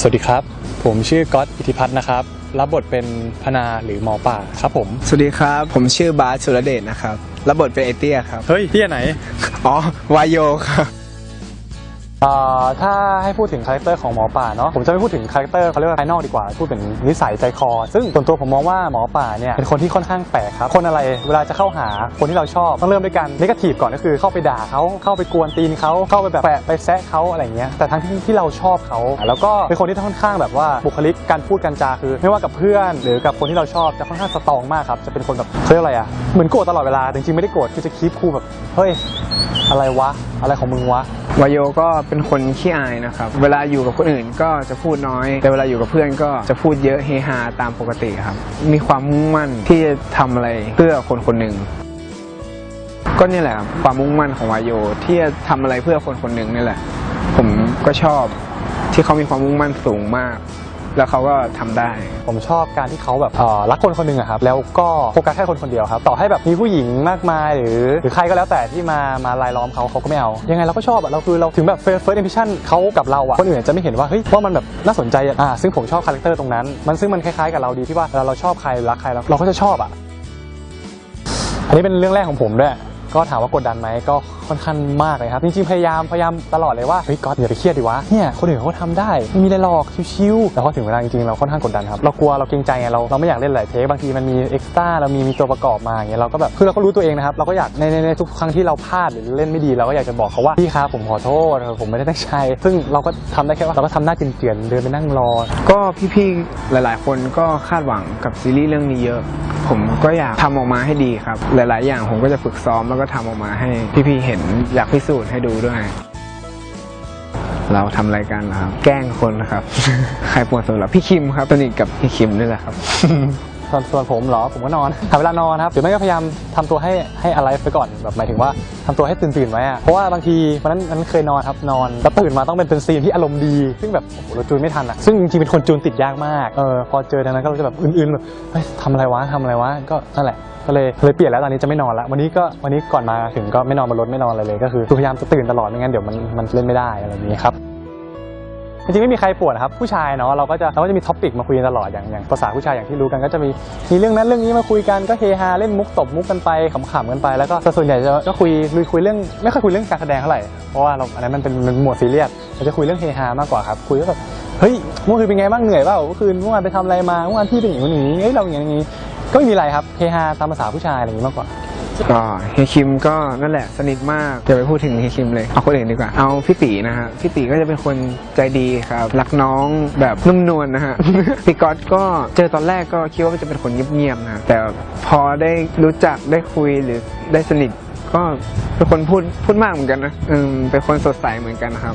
สวัสดีครับ ผมชื่อก๊อตอิทธิพัฒน์นะครับ รับบทเป็นพนาหรือหมอป่าครับผม สวัสดีครับ ผมชื่อบาสสุรเดชนะครับ รับบทเป็นเอเตียครับ เฮ้ยพี่อันไหน อ๋อ วายโยครับอ่า ถ้าให้พูดถึงคาแรคเตอร์ของหมอป่าเนาะผมจะไม่พูดถึงคาแรคเตอร์เขาเรียกว่าภายนอกดีกว่า พูดเป็นนิสัยใจคอ ซึ่งส่วนตัวผมมองว่าหมอป่าเนี่ยเป็นคนที่ค่อนข้างแปลกครับ คนอะไรเวลาจะเข้าหาคนที่เราชอบต้องเริ่มด้วยกันนกาทีฟก่อนก็คือเข้าไปด่าเขาเข้าไปกวนตีนเขาเข้าไปแบบแปะไปแซะเขาอะไรเงี้ยแต่ทั้งที่ที่เราชอบเขาแล้วก็เป็นคนที่ค่อนข้างแบบว่าบุคลิกการพูดการจาคือ ไม่ว่ากับเพื่อน หรือกับคนที่เราชอบจะค่อนข้างสตรองมากครับจะเป็นคนแบบเขาเรียกอะไรอะเหมือนโกรธตลอดเวลาจริงๆไม่ได้โกรธคือจะคีบคูแบบเฮ้ยอะไรวะอะไรของมึงวะวายโยก็เป็นคนขี้อายนะครับ เวลาอยู่กับคนอื่นก็จะพูดน้อย แต่เวลาอยู่กับเพื่อนก็จะพูดเยอะเฮฮาตามปกติครับ มีความมุ่งมั่นที่จะทำอะไรเพื่อคนคนหนึ่งก็นี่แหละครับความมุ่งมั่นของวายโยที่จะทำอะไรเพื่อคนคนหนึ่งนี่แหละ ผมก็ชอบที่เขามีความมุ่งมั่นสูงมาก แล้วเขาก็ทำได้ ผมชอบการที่เขาแบบรักคนคนหนึ่งอะครับแล้วก็โฟกัสแค่คนคนเดียวครับต่อให้แบบมีผู้หญิงมากมายหรือหรือใครก็แล้วแต่ที่มามาลายล้อมเขาเขาก็ไม่เอา ยังไงเราก็ชอบอะเราคือเราถึงแบบ first first impression เขากับเราอะคนอื่นจะไม่เห็นว่าเฮ้ยว่ามันแบบน่าสนใจอะอ่าซึ่งผมชอบคาแรคเตอร์ตรงนั้น มันซึ่งมันคล้ายๆกับเราดีที่ว่าเวลาเราชอบใครรักใครเราเราก็จะชอบอะอันนี้เป็นเรื่องแรกของผมด้วย ก็ถามว่ากดดันไหมก็ค่อนข้างมากเลยครับจริงๆพยายามพยายามตลอดเลยว่าเฮ้ยก๊อตอย่าไปเครียดดิวะเนี่ยคนอื่นเขาทำได้ไม่มีอะไรหรอกชิวๆแต่พอถึงเวลาจริงๆเราค่อนข้างกดดันครับเรากลัวเราเกรงใจไงเราเราไม่อยากเล่นหลายเทคบางทีมันมีเอ็กซ์ตร้าเรามีมีตัวประกอบมาอย่างเงี้ยเราก็แบบคือเราก็รู้ตัวเองนะครับเราก็อยากในในทุกครั้งที่เราพลาดหรือเล่นไม่ดีเราก็อยากจะบอกเขาว่าพี่ครับผมขอโทษผมไม่ได้ตั้งใจซึ่งเราก็ทำได้แค่ว่าเราก็ทำหน้าเจือนๆเดินไปนั่งรอ ก็พี่ๆหลายๆ คนก็คาดหวังกับซีรีส์เรื่องนี้เยอะ ผมก็อยากทำออกมาให้ดีครับ หลาย ๆ อย่างผมก็จะฝึกซ้อมแล้วก็ทำออกมาให้พี่ๆเห็นอยากพิสูจน์ให้ดูด้วย เราทำรายการครับ แกล้งคนนะครับ ใครปวดสำหรอพี่คิมครับสนิทกับพี่คิมนี่แหละครับ ส่วนส่วนผมเหรอผมก็นอนหาเวลานอนครับหรือไม่ก็พยายามทำตัวให้ให้อะไรไปก่อนแบบหมายถึงว่าทำตัวให้ตื่นตื่นไว้อะเพราะว่าบางทีวันนั้นนั้นเคยนอนครับนอนแล้วตื่นมาต้องเป็นเป็นซีนที่อารมณ์ดี ซึ่งแบบโอ้โหเราจูนไม่ทันอะซึ่งจริงๆเป็นคนจูนติดยากมากเออพอเจอดังนั้นก็จะแบบอื่นๆแบบเฮ้ยทำอะไรวะทำอะไรวะก็นั่นแหละก็เลยเลยเปลี่ยนแล้วตอนนี้จะไม่นอนละวันนี้ก็วันนี้ก่อนมาถึงก็ไม่นอนบนรถไม่นอนอะไรเลย ก็คือพยายามจะตื่นตลอดไม่งั้นเดี๋ยวมันมันเล่นไม่ได้อะไรอย่างนี้ครับ จริงๆไม่มีใครปวดนะครับผู้ชายเนาะเราก็จะเราก็จะมีท็อปิกมาคุยกันตลอดอย่างอย่างภาษาผู้ชายอย่างที่รู้กันก็จะมีมีเรื่องนั้นเรื่องนี้มาคุยกันก็เฮฮาเล่นมุกตบมุกกันไปขำๆกันไปแล้วก็ส่วนใหญ่จะก็คุยลุยคุยเรื่องไม่ค่อยคุยเรื่องการแสดงเท่าไหร่เพราะว่าเราอันนั้นมันเป็นมันหมวดซีเรียสเราจะคุยเรื่องเฮฮามากกว่าครับคุยว่าแบบเฮ้ยเมื่อคืนเป็นไงบ้างเหนื่อยเปล่าเมื่อคืนเมื่อวานไปทำอะไรมาเมื่อวานพี่เป็นอย่างนี้เฮ้ยเราอย่างนี้อย่างนี้ก็ไม่มีอะไรครับเฮฮาตามภาษาผู้ชายอะไรอย่างนี้มากกว่า ก็เฮยคิมก็นั่นแหละสนิทมากอย่าไปพูดถึงเฮยคิมเลยเอาคนอื่นดีกว่าเอาพี่ตีนะฮะพี่ตีก็จะเป็นคนใจดีครับรักน้องแบบนุ่มนวลนะฮะ พี่ก๊อตก็เจอตอนแรกก็คิดว่าจะเป็นคนเงียบๆนะแต่พอได้รู้จักได้คุยหรือได้สนิทก็เป็นคนพูดพูดมากเหมือนกันนะอืมเป็นคนสดใสเหมือนกันนะครับ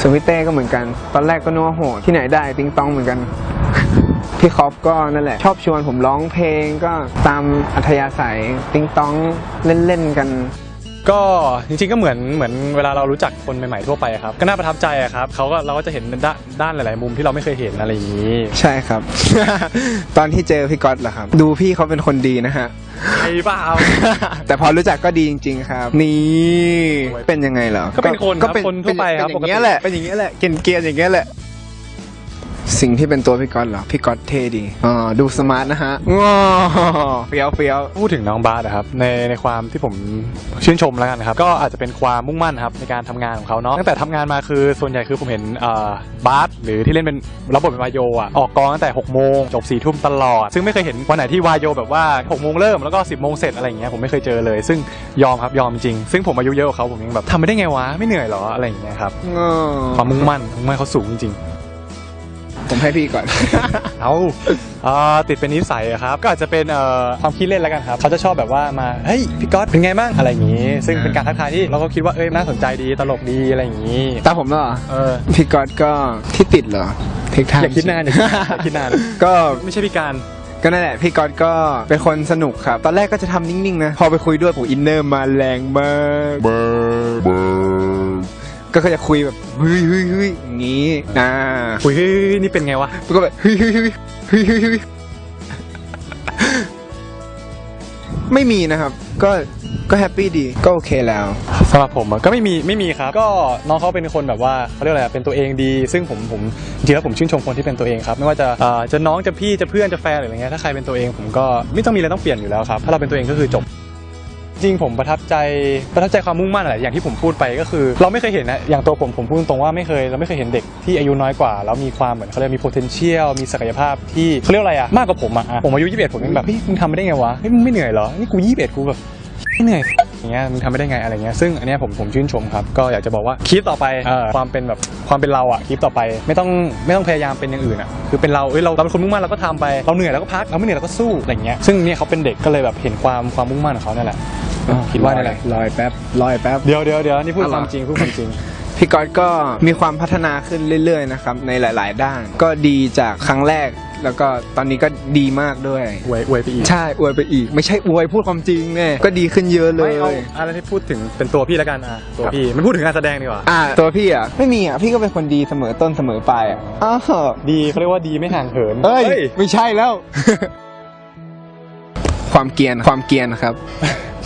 สวนพี่เต้ก็เหมือนกัน ตอนแรกก็นึกว่าโหดที่ไหนได้ติงตองเหมือนกัน พี่คอฟก็นั่นแหละ ชอบชวนผมร้องเพลงก็ตามอัธยาศัยติงต้องเล่นๆกัน ก็จริงๆก็เหมือนเหมือนเวลาเรารู้จักคนใหม่ๆทั่วไปอะครับ ก็น่าประทับใจอะครับเขาก็เราก็จะเห็นด้านด้านหลายๆมุมที่เราไม่เคยเห็นอะไรอย่างนี้ ใช่ครับ ตอนที่เจอพี่ก๊อตเหรอครับ ดูพี่เขาเป็นคนดีนะฮะไอ้เปล่า แต่พอรู้จักก็ดีจริง ๆ ครับ นี่เป็นยังไงเหรอก็เป็นคนครับก็คนทั่วไปครับ เป็นอย่างเงี้ยแหละเป็นอย่างเงี้ยแหละเกรียนๆอย่างเงี้ยแหละ สิ่งที่เป็นตัวพี่ก๊อตเหรอ พี่ก๊อตเท่ดีอ่าดูสมาร์ทนะฮะว้าวเฟี้ยวเฟี้ยวพูดถึงน้องบาสนะครับในในความที่ผมชื่นชมแล้วกันครับก็อาจจะเป็นความมุ่งมั่นครับในการทำงานของเขาเนาะตั้งแต่ทำงานมาคือส่วนใหญ่คือผมเห็นเอ่อบาสหรือที่เล่นเป็นรับบทเป็นวายโยอะออกกองตั้งแต่6โมงจบ4ี่ทุ่มตลอด ซึ่งไม่เคยเห็นวันไหนที่วายโยแบบว่า6โมงเริ่มแล้วก็ 10บโมงเสร็จอะไรอย่างเงี้ยผมไม่เคยเจอเลย ซึ่งยอมครับยอมจริงซึ่งผมอายุเยอะกว่าเขาผมยังแบบทำไม่ได้ไงวะไม่เหนื่อยเหรออะไรอย่างเงี้ยครับอ๋อความมุ่งมั่นมุ่งมั่นเขาสูงจริง ผมให้พี่ก่อน เอาเอ่อติดเป็นนิสัยอะครับ ก็อาจจะเป็นเอ่อความคิดเล่นแล้วกันครับ เขาจะชอบแบบว่ามา เฮ้ย พี่ก๊อตเป็นไงบ้างอะไรอย่างนี้ ซึ่งเป็นการทักทายที่เราก็คิดว่า เอ้ย น่าสนใจดี ตลกดีอะไรอย่างนี้ ตามผมแล้วเหรอเออ พี่ก๊อตก็ที่ติดเหรอเทคทางอย่าคิดนานอย่าคิดอย่าคิดนาน ก็ ไม่ใช่พี่การ ก็นั่นแหละ พี่ก๊อตก็เป็นคนสนุกครับ ตอนแรกก็จะทำนิ่ง ๆ นะ พอไปคุยด้วยผมอินเนอร์มาแรงมาก ก็จะคุยแบบเฮ้ยเฮ้ยเฮ้ยอย่างนี้อ่าอุ้ยเฮ้ยนี่เป็นไงวะแล้วก็แบบเฮ้ยเฮ้ยเฮ้ยเฮ้ยเฮ้ยเฮ้ยไม่มีนะครับ ก็ก็แฮปปี้ดีก็โอเคแล้วสำหรับผมอะก็ไม่มีไม่มีครับ ก็น้องเขาเป็นคนแบบว่าเขาเรียกอะไรอะเป็นตัวเองดี ซึ่งผมผมจริงๆแล้วผมชื่นชมคนที่เป็นตัวเองครับไม่ว่าจะเอ่อจะน้องจะพี่จะเพื่อนจะแฟนหรืออะไรเงี้ยถ้าใครเป็นตัวเองผมก็ไม่ต้องมีอะไรต้องเปลี่ยนอยู่แล้วครับถ้าเราเป็นตัวเองก็คือจบ จริงผมประทับใจประทับใจความมุ่งมั่นอะไรอย่างที่ผมพูดไปก็คือ เราไม่เคยเห็นนะอย่างตัวผมผมพูดตรงว่าไม่เคยเราไม่เคยเห็นเด็กที่อายุน้อยกว่าแล้วมีความเหมือนเขาเรียกมี potential มีศักยภาพที่เขาเรียกอะไรอะมากกว่าผมอะผมอายุ21ผมยังแบบเฮ้ยมึงทำไม่ได้ไงวะเฮ้ยมึงไม่เหนื่อยเหรอนี่กู21กูแบบไม่เหนื่อย เงี้ยมึงทำไม่ได้ไงอะไรเงี้ยซึ่งอันเนี้ยผมผมชื่นชมครับ ก็อยากจะบอกว่าคลิปต่อไปเอ่อความเป็นแบบความเป็นเราอะคลิปต่อไป ไม่ต้องไม่ต้องพยายามเป็นอย่างอื่นอะคือเป็นเราเอ้ยเราเราเป็นคนมุ่งมั่นเราก็ทำไปเราเหนื่อยเราก็พักเราไม่เหนื่อยเราก็สู้อะไรเงี้ยซึ่งเนี่ยเขาเป็นเด็กก็เลยแบบเห็นความความมุ่งมั่นของเขานั่นแหละคิดว่านี่แหละลอยแป๊บลอยแป๊บ เดี๋ยวเดี๋ยวเดี๋ยวนี่พูดอะไร ความจริงพูดความจริง พี่ก๊อตก็มีความพัฒนาขึ้นเรื่อยๆนะครับในหลาย ๆ ด้าน ก็ดีจากครั้งแรก แล้วก็ตอนนี้ก็ดีมากด้วย อวยอวยไปอีกใช่อวยไปอีก ไม่ใช่อวยพูดความจริงเนี่ยก็ดีขึ้นเยอะเลไม่ย เอาอะไรที่พูดถึงเป็นตัวพี่แล้วกันอะตัวพี่มันพูดถึงการแสดงดีกว่า อ่าตัวพี่อะไม่มีอะพี่ก็เป็นคนดีเสมอต้นเสมอปลายอะอ้าวดีเขาเรียกว่าดีไม่ห่างเหินเอ้ยไม่ใช่แล้ว ความเกรียนความเกรียนครับ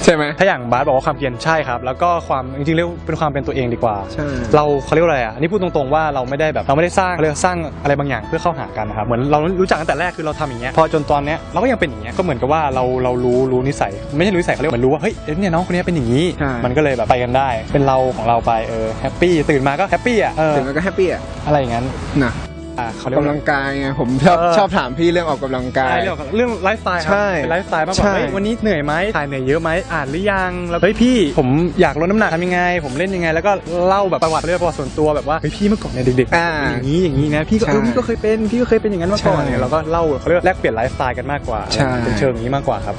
ใช่ไหม ถ้าอย่างบาสบอกว่าความเพียรใช่ครับ แล้วก็ความจริงๆเรียกเป็นความเป็นตัวเองดีกว่า ใช่ เราเขาเรียกว่าอะไรอะอันนี้พูดตรงๆว่าเราไม่ได้แบบเราไม่ได้สร้างเขาเรียกว่าสร้างอะไรบางอย่างเพื่อเข้าหากันนะครับเหมือนเรารู้จักตั้งแต่แรกคือเราทำอย่างเงี้ยพอจนตอนเนี้ยเราก็ยังเป็นอย่างเงี้ยก็เหมือนกับว่าเราเรารู้รู้นิสัยไม่ใช่รู้นิสัยเขาเรียกว่าเหมือนรู้ว่าเฮ้ยเอ้ยเนี่ยน้องคนนี้เป็นอย่างนี้ ใช่ มันก็เลยแบบไปกันได้ เป็นเราของเราไปเออแฮปปี้ตื่นมาก็แฮปปี้อะเออถึงมันก็แฮปปี้อะอะไรอย่างนั้น นะ อ่าเขาอเรียอกกำว่าลังกายไงผมชอบเออชอบถามพี่เรื่องออกกำลังกายใช่เรื่องของเรื่องไลฟ์สไตล์ครัใช่เป็นไลฟ์สไตล์มากกว่าใช่เฮ้ยวันนี้เหนื่อยไหมถ่ายเหนื่อยเยอะไหมอ่านหรือยังแล้วเฮ้ยพี่ผมอยากลดน้ำหนักทำยังไง ผมเล่นยังไง แล้วก็เล่าแบบประวัติเรื่องประวัติส่วนตัวแบบว่าเฮ้ยพี่เมื่อก่อนเนี่ยเด็กๆอ่าเป็นอย่างนี้อย่างนี้นะพี่ก็ใช่เออพี่ก็เคยเป็นพี่ก็เคยเป็นอย่างนั้นมาก่อนใช่เนี่ยเราก็เล่าเขาเรียกว่าแลกเปลี่ยนไลฟ์สไตล์กันมากกว่าใช่ เป็นเชิงนี้มากกว่าครับ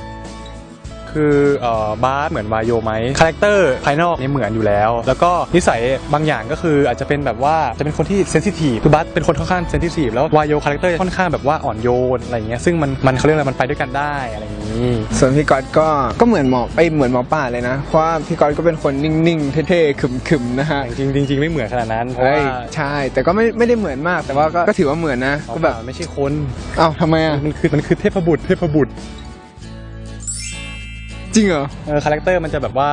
คือเอ่อบาสเหมือนวายโยไหมคาแรคเตอร์ภายนอกเนี่ยเหมือนอยู่แล้ว แล้วก็นิสัยบางอย่างก็คืออาจจะเป็นแบบว่าจะเป็นคนที่เซนซิทีฟคือบาสเป็นคนค่อนข้างเซนซิทีฟแล้ววายโยคาแรคเตอร์ค่อนข้างแบบว่าอ่อนโยนอะไรอย่างเงี้ยซึ่งมันมันเขาเรียกอะไรมันไปด้วยกันได้อะไรอย่างนี้ ส่วนพี่ก๊อตก็ก็เหมือนหมอไปเหมือนหมอป่าเลยนะ เพราะว่าพี่ก๊อตก็เป็นคนนิ่งๆเท่ๆขึมๆนะฮะจริงๆจริงๆไม่เหมือนขนาดนั้นเพราะเฮ้ว่ายใช่ แต่ก็ไม่ไม่ได้เหมือนมากแต่ว่าก็ก็ถือว่าเหมือนนะก็ก็แบแบบบไม่ใช่คนเอ้าทำไมอะมันคือมันคือเทพบุตรเทพบุตร จริงเหรอ เออคาแรคเตอร์มันจะแบบว่า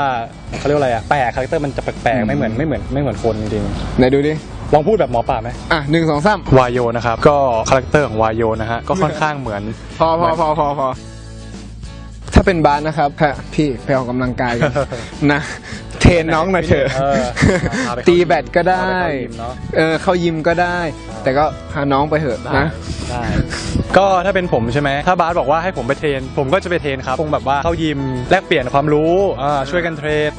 เขาเรียกว่าอะไรอะแปลกคาแรคเตอร์มันจะแปลกอืๆมไม่เหมือนไม่เหมือนไม่เหมือนคนจริงไหนดูดิ ๆลองพูดแบบหมอป่าไหมอะหนึ่งสองสามวายโยนะครับก็คาแรคเตอร์ของวายโยนะฮะก็ค่อนข้างเหมือน พอพอพอพอพอถ้าเป็นบาสนะครับค่ะพี่ไปออกกำลังกายกัน นะ เทรนน้องหน่อยเถอะเออพาไปเข้าตีแบดก็ได้ พาไปเข้ายิมเนอะ เออเข้ายิมก็ได้ แต่ก็พาน้องไปเถอะนะ ได้ก็ถ้าเป็นผมใช่ไหมถ้าบาสบอกว่าให้ผมไปเทรน ผมก็จะไปเทรนครับคงแบบว่าเข้ายิมแลกเปลี่ยนความรู้อ่าช่วยกันเทรน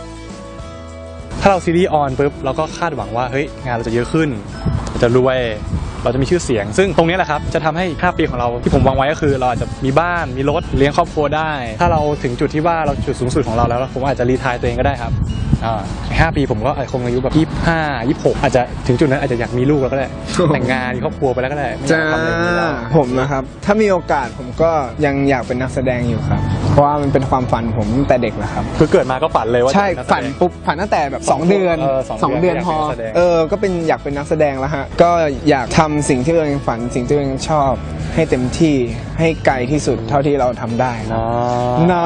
ถ้าเราซีรีส์ออนปุ๊บเราก็คาดหวังว่าเฮ้ยงานเราจะเยอะขึ้นเราจะรวยเราจะมีชื่อเสียง ซึ่งตรงนี้แหละครับจะทำให้ 5 ปีของเราที่ผมวางไว้ก็คือ เราอาจจะมีบ้านมีรถเลี้ยงครอบครัวได้ ถ้าเราถึงจุดที่ว่าเราจุดสูงสุดของเราแล้ว ผมอาจจะรีทายตัวเองก็ได้ครับอ่าใน ห้าปีผมก็อาจจะคงอายุแบบยี่ห้ายี่หกอาจจะถึงจุดนั้นอาจจะอยากมีลูกแล้วก็ได้แต่งงานมีครอบครัวไปแล้วก็ได้ไม่อยาจ้ากทำอะไรอย่างนี้แล้วผมนะครับ ถ้ามีโอกาสผมก็ยังอยากเป็นนักแสดงอยู่ครับ เพราะว่ามันเป็นความฝันผมตั้งแต่เด็กแหละครับคือเกิดมาก็ฝันเลยว่าใช่จะเป็กแสดงฝันปุ๊บฝันตั้งแต่แบบสอง2เดือนเออสองสองเดืเดืออนนอยากพอเป็นนักแสดงเออก็เป็นอยากเป็นนักแสดงแล้วฮะก็อยากทำสิ่งที่ตัวเองฝันสิ่งที่ตัวเองชอบ ให้เต็มที่ให้ไกลที่สุดเท่าที่เราทำได้นะนะ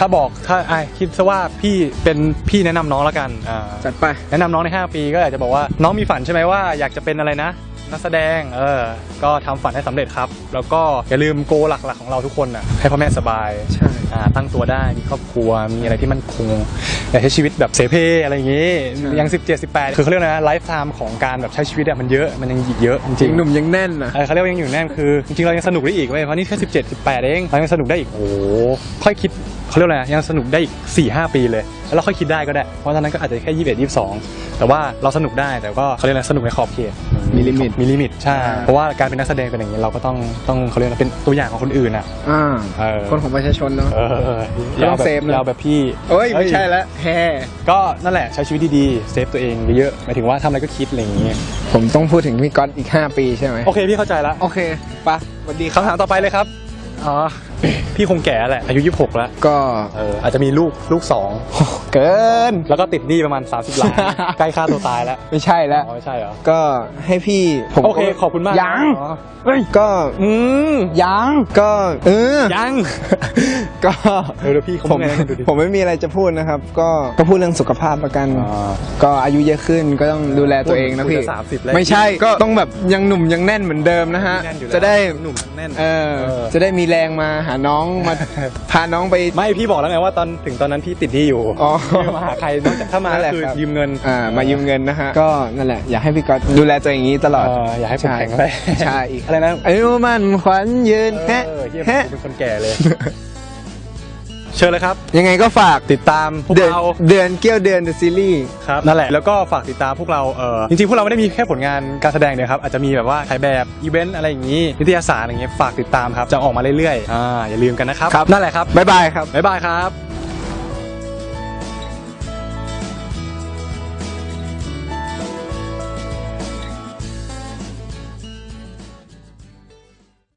ถ้าบอกถ้าไอคิดซะว่าพี่เป็นพี่แนะนำน้องแล้วกันอ่าจัดไปแนะนำน้องใน 5 ปีก็อยากจะบอกว่าน้องมีฝันใช่ไหมว่าอยากจะเป็นอะไรนะ นักแสดงเออก็ทำฝันให้สำเร็จครับ แล้วก็อย่าลืมโกหลักๆของเราทุกคนน่ะให้พ่อแม่สบาย ใช่ อ่าตั้งตัวได้มีครอบครัวมีอะไรที่มันคงอยากใช้ชีวิตแบบเสเพอะไรอย่างงี้ยัง 17 18 คือเขาเรียกอะไรนะไลฟ์ไทม์ของการแบบใช้ชีวิตอะมันเยอะมันยังอีกเยอะจจริริงงหนุ่มยังแน่นนะเออเขาเรียกว่ายังอยู่แน่นคือจริงๆเรายังสนุกได้อีกเว้ยเพราะนี่แค่17 18 เองเรายังสนุกได้อีกโอ้โหค่อยคิดเขาเรียกว่าอะไรยังสนุกได้อีก4 5 ปีเลย แล้วเราค่อยคิดได้ก็ได้ เพราะตอนนั้นก็อาจจะแค่21 22แต่ว่าเราสนุกได้แต่ก็เขาเรียกอะไรสนุกในขอบเขตมีลิมิต มีลิมิตใช่เพราะว่าการเป็นนักแสดงเป็นอย่างนี้เราก็ต้องต้องเขาเรียกอะไรเป็นตัวอย่างของคนอื่นอะอ่าเออคนของประชาชนเนาะเออเออไม่ต้องแบบเซฟนะยาวแบบพี่ เอ้ย ไม่ใช่แล้วแฮ่ก็นั่นแหละใช้ชีวิตดีๆ เซฟตัวเองเยอะๆหมายถึงว่าทำอะไรก็คิดอะไรอย่างเงี้ยผมต้องพูดถึงพี่ก๊อตอีก 5 ปีใช่ไหมโอเคพี่เข้าใจแล้วโอเคปะสวัสดีครับ คำถามต่อไปเลยครับอ๋อพี่คงแก่แหละอายุ 26 แล้วก็เอออาจจะมีลูกลูกสองโอ้ เกิน แล้วก็ติดหนี้ประมาณ 30ล้าน ใกล้ค่าตัวตายแล้วไม่ใช่แล้ว อ๋อไม่ใช่เหรอ ก็ให้พี่ผมโอเคขอบคุณมากยังอ๋อเอ้ยก็อืมยังก็เออยัง ก็เออเดี๋ยวพี่เขาผมไงดูดิ ผมไม่มีอะไรจะพูดนะครับ ก็ก็พูดเรื่องสุขภาพละกัน อ่า ก็อายุเยอะขึ้นก็ต้องดูแลตัวเองนะพี่ พูดจะ30แล้ว ไม่ใช่ก็ต้องแบบยังหนุ่มยังแน่นเหมือนเดิมนะฮะ แน่นอยู่แล้วจะได้หนุ่มแน่นเออเออ จะได้มีแรงมาหาน้องมา พาน้องไป ไม่พี่บอกแล้วไงว่าตอนถึงตอนนั้นพี่ติดหนี้อยู่ อ๋อไม่มาหาใครนอกจากถ้ามานั่นแหก็ละคือครับยืมเงิน อ่ามายืมเงินนะฮะก็นั่นแหละอยากให้พี่ก๊อตดูแลตัวเองอย่างนี้ตลอดเอออยากให้ผมใช่แข็งแรง ใช่อีกอะไรนะอายุมันขวัญยืนเอแฮะอเฮียแฮะผมเป็นคนแก่เลย เชิญเลยครับ ยังไงก็ฝากติดตามพวกเดือนเรา เดือนเกี้ยวเดือน The Series ครับนั่นแหละแล้วก็ฝากติดตามพวกเราเออจริงๆพวกเราไม่ได้มีแค่ผลงานการแสดงเดียวครับอาจจะมีแบบว่าถ่ายแบบอีเวนต์อะไรอย่างนี้นิตยสารอย่างเงี้ยฝากติดตามครับจะออกมาเรื่อยๆอ่าอย่าลืมกันนะครับครับ นั่นแหละครับบ๊ายบายครับ บ๊ายบายครับ